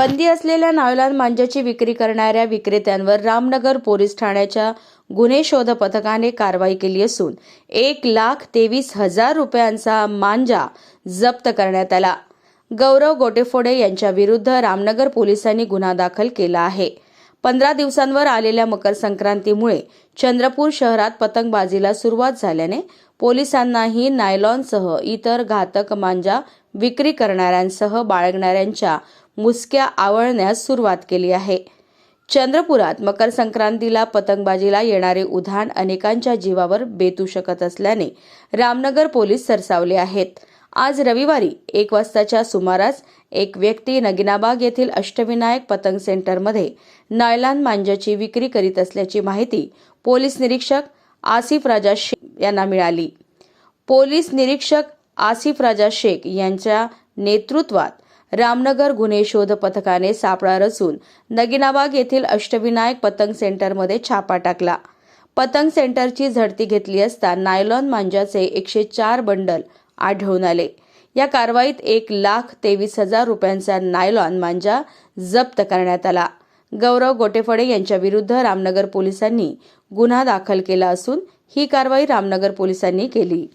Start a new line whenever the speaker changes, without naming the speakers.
बंदी असलेल्या नायलॉन मांजाची विक्री करणाऱ्या विक्रेत्यांवर रामनगर पोलीस ठाण्याच्या गुन्हे शोध पथकाने कारवाई केली असून एक लाख तेवीस हजार रुपयांचा मांजा जप्त करण्यात आला. गौरव गोटेफोडे यांच्या विरुद्ध रामनगर पोलिसांनी गुन्हा दाखल केला आहे. पंधरा दिवसांवर आलेल्या मकर संक्रांतीमुळे चंद्रपूर शहरात पतंगबाजीला सुरुवात झाल्याने पोलिसांनाही नायलॉनसह इतर घातक मांजा विक्री करणाऱ्यांसह बाळगणाऱ्यांच्या मुसक्या आवळण्यास सुरुवात केली आहे. चंद्रपुरात मकर संक्रांतीला पतंगबाजीला येणारे उधाण अनेकांच्या जीवावर बेतू शकत असल्याने रामनगर पोलीस सरसावले आहेत. आज रविवारी एक वाजताच्या सुमारास एक व्यक्ती नगिनाबाग येथील अष्टविनायक पतंग सेंटरमध्ये नायलान मांजाची विक्री करीत असल्याची माहिती पोलीस निरीक्षक आसिफ राजा शेख यांना मिळाली. पोलीस निरीक्षक आसिफ राजा शेख यांच्या नेतृत्वात रामनगर गुन्हे शोध पथकाने सापळा रचून नगिनाबाग येथील अष्टविनायक पतंग सेंटरमध्ये छापा टाकला. पतंग सेंटरची झडती घेतली असता नायलॉन मांजाचे एकशे चार बंडल आढळून आले. या कारवाईत एक लाख तेवीस हजार रुपयांचा नायलॉन मांजा जप्त करण्यात आला. गौरव गोटेफडे यांच्या विरुद्ध रामनगर पोलिसांनी गुन्हा दाखल केला असून ही कारवाई रामनगर पोलिसांनी केली.